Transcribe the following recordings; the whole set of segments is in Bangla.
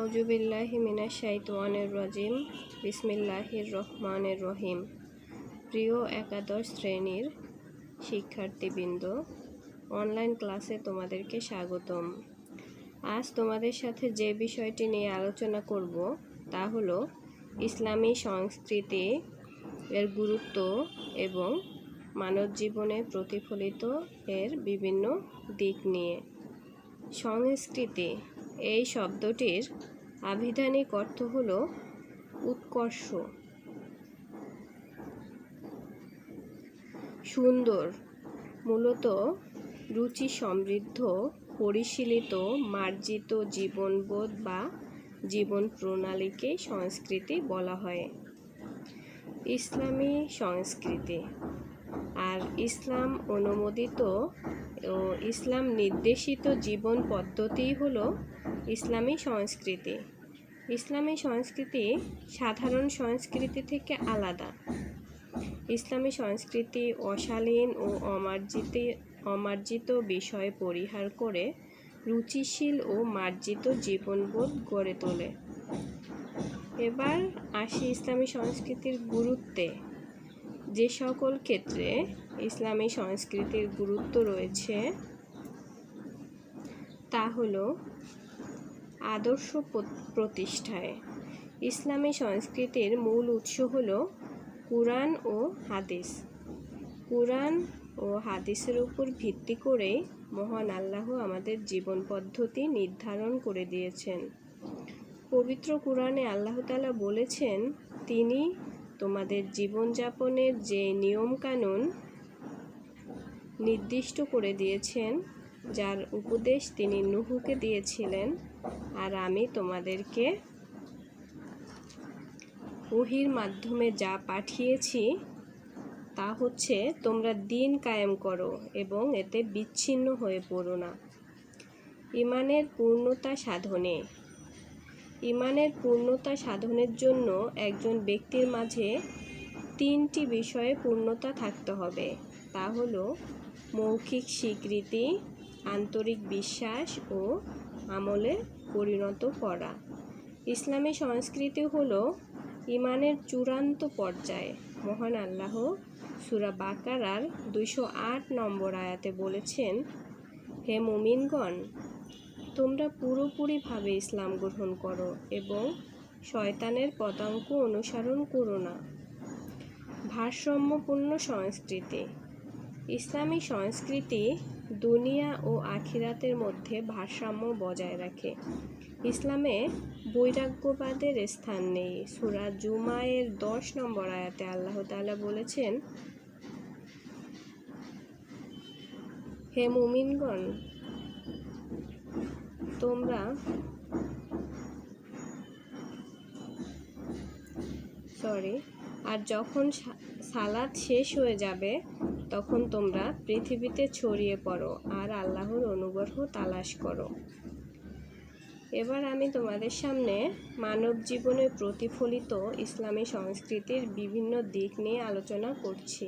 আউজুবিল্লাহি মিনাশ শাইতানির রাজিম। বিসমিল্লাহির রহমানির রহিম। প্রিয় একাদশ শ্রেণির শিক্ষার্থীবৃন্দ অনলাইন ক্লাসে তোমাদেরকে স্বাগতম। আজ তোমাদের সাথে যে বিষয়টি নিয়ে আলোচনা করব তা হলো ইসলামী সংস্কৃতি এর গুরুত্ব এবং মানব জীবনে প্রতিফলিত এর বিভিন্ন দিক নিয়ে। সংস্কৃতি এই শব্দটির আভিধানিক অর্থ হল উৎকর্ষ। সুন্দর, মূলত রুচি সমৃদ্ধ পরিশীলিত, মার্জিত জীবনবোধ বা জীবন প্রণালীকে সংস্কৃতি বলা হয়। ইসলামী সংস্কৃতি। আর ইসলাম অনুমোদিত ও ইসলাম নির্দেশিত জীবন পদ্ধতি হল ইসলামী সংস্কৃতি। ইসলামী সংস্কৃতি সাধারণ সংস্কৃতি থেকে আলাদা। ইসলামী সংস্কৃতি অশালীন ও অমার্জিত অমার্জিত বিষয় পরিহার করে রুচিশীল ও মার্জিত জীবনবোধ গড়ে তোলে। এবার আসি ইসলামী সংস্কৃতির গুরুত্বে। যে সকল ক্ষেত্রে ইসলামী সংস্কৃতির গুরুত্ব রয়েছে, তা হল আদর্শ প্রতিষ্ঠায়। ইসলামী সংস্কৃতির মূল উৎস হল কুরআন ও হাদিস। কুরআন ও হাদিসের উপর ভিত্তি করে মহান আল্লাহ আমাদের জীবন পদ্ধতি নির্ধারণ করে দিয়েছেন। পবিত্র কোরআনে আল্লাহ তালা বলেছেন, তিনি তোমাদের জীবনযাপনের যে নিয়মকানুন নির্দিষ্ট করে দিয়েছেন যার উপদেশ তিনি নুহুকে দিয়েছিলেন। আর আমি তোমাদেরকে ওহির মাধ্যমে যা পাঠিয়েছি, তা হচ্ছে তোমরা দিন কায়েম করো এবং এতে বিচ্ছিন্ন হয়ে পড়ো না। ইমানের পূর্ণতা সাধনে। ইমানের পূর্ণতা সাধনের জন্য একজন ব্যক্তির মাঝে তিনটি বিষয়ে পূর্ণতা থাকতে হবে। তা হলো মৌখিক স্বীকৃতি আন্তরিক বিশ্বাস ও আমলে পরিণত করা। ইসলামী সংস্কৃতি হলো ইমানের চূড়ান্ত পর্যায়ে। মহান আল্লাহ সুরা বাকারার দুইশো আট নম্বর আয়াতে বলেছেন, হে মুমিনগণ, তোমরা পুরোপুরিভাবে ইসলাম গ্রহণ করো এবং শয়তানের পদাঙ্ক অনুসরণ করো না। ভারসাম্যপূর্ণ সংস্কৃতি ইসলামী সংস্কৃতি দুনিয়া ও আখিরাতের মধ্যে ভারসাম্য বজায় রাখে। ইসলামে বৈরাগ্যবাদের স্থান নেই। সুরা জুমায়ের দশ নম্বর আয়াতে আল্লাহ তালা বলেছেন, হে মুমিনগণ, তোমরা সরি, আর যখন সালাদ শেষ হয়ে যাবে তখন তোমরা পৃথিবীতে ছড়িয়ে পড়ো আর আল্লাহর অনুগ্রহ তালাশ করো। এবার আমি তোমাদের সামনে মানব জীবনে প্রতিফলিত ইসলামী সংস্কৃতির বিভিন্ন দিক নিয়ে আলোচনা করছি।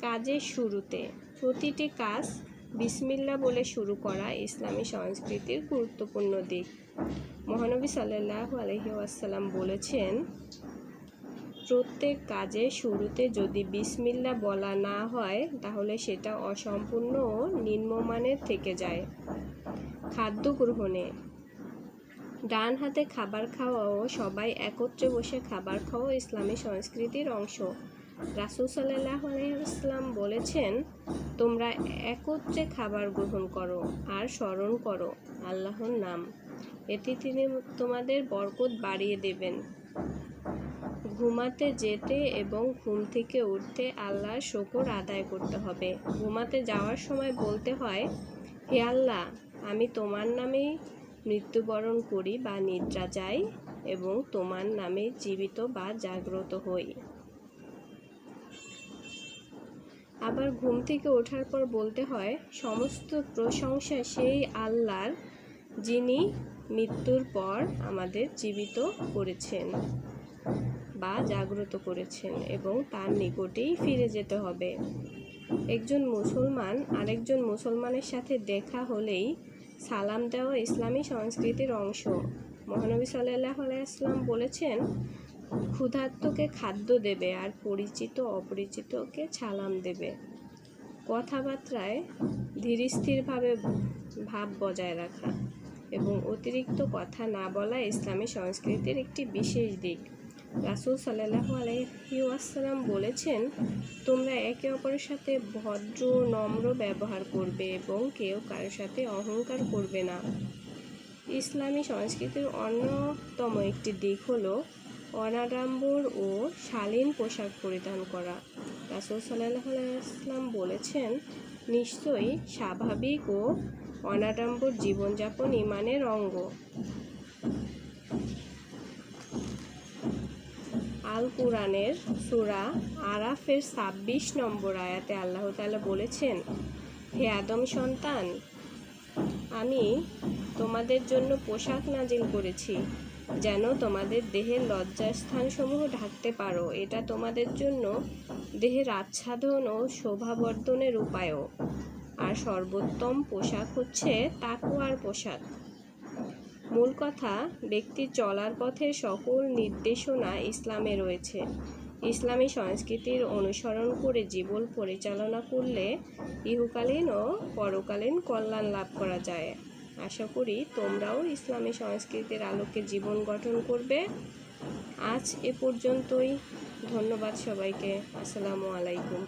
কাজের শুরুতে প্রতিটি কাজ বিসমিল্লা বলে শুরু করা ইসলামী সংস্কৃতির গুরুত্বপূর্ণ দিক। মহানবী সাল্লাহ আলহি আসাল্লাম বলেছেন প্রত্যেক কাজের শুরুতে যদি বিসমিল্লা বলা না হয়, তাহলে সেটা অসম্পূর্ণ ও নিম্নমানের থেকে যায়। খাদ্য গ্রহণে। ডান হাতে খাবার খাওয়াও সবাই একত্রে বসে খাবার খাওয়া ইসলামী সংস্কৃতির অংশ। রাসুল সাল্লাহ আলহিহাস্লাম বলেছেন, তোমরা একত্রে খাবার গ্রহণ করো আর স্মরণ করো আল্লাহর নাম। এতে তিনি তোমাদের বরকত বাড়িয়ে দেবেন। ঘুমাতে যেতে এবং ঘুম থেকে উঠতে আল্লাহর শকর আদায় করতে হবে। ঘুমাতে যাওয়ার সময় বলতে হয়, হে আল্লাহ, আমি তোমার নামেই মৃত্যুবরণ করি বা নিদ্রা যাই এবং তোমার নামে জীবিত বা জাগ্রত হই। আবার ঘুম থেকে ওঠার পর বলতে হয়, সমস্ত প্রশংসা সেই আল্লাহর যিনি মৃত্যুর পর আমাদের জীবিত করেছেন। বা জাগ্রত করেছেন এবং তার নিকটেই ফিরে যেতে হবে। একজন মুসলমান আরেকজন মুসলমানের সাথে দেখা হলেই সালাম দেওয়া ইসলামী সংস্কৃতির অংশ। মহানবী সাল্লাহ আলাইসলাম বলেছেন, ক্ষুধার্তকে খাদ্য দেবে আর পরিচিত অপরিচিতকে সালাম দেবে। কথাবার্তায় ধীরস্থিরভাবে ভাব বজায় রাখা এবং অতিরিক্ত কথা না বলা ইসলামী সংস্কৃতির একটি বিশেষ দিক। রাসুল সাল্লাহ আলহিউসালাম বলেছেন, তোমরা একে অপরের সাথে ভদ্র, নম্র ব্যবহার করবে এবং কেউ কারোর সাথে অহংকার করবে না। ইসলামী সংস্কৃতির অন্যতম একটি দিক হল অনাডাম্বর ও শালীন পোশাক পরিধান করা। রাসুল সাল্লাহ আলাইসলাম বলেছেন, নিশ্চয়ই স্বাভাবিক ও অনাডাম্বর জীবনযাপন ইমানের অঙ্গ। আল কুরআনের সুরা আরাফের ছাব্বিশ নম্বর আয়াতে আল্লাহ তালা বলেছেন, হে আদম সন্তান, আমি তোমাদের জন্য পোশাক নাজিল করেছি, যেন তোমাদের দেহের লজ্জাস্থানসমূহ ঢাকতে পারো। এটা তোমাদের জন্য দেহের আচ্ছাদন ও শোভাবর্ধনের উপায়ও। আর সর্বোত্তম পোশাক হচ্ছে তাকুয়ার পোশাক। মূল কথা ব্যক্তির চলার পথে সকল নির্দেশনা ইসলামে রয়েছে। ইসলামী সংস্কৃতির অনুসরণ করে জীবন পরিচালনা করলে ইহুকালীন ও পরকালীন কল্যাণ লাভ করা যায়। আশা করি তোমরাও ইসলামী সংস্কৃতির আলোকে জীবন গঠন করবে। আজ এ পর্যন্তই। ধন্যবাদ সবাইকে। আসসালামু আলাইকুম।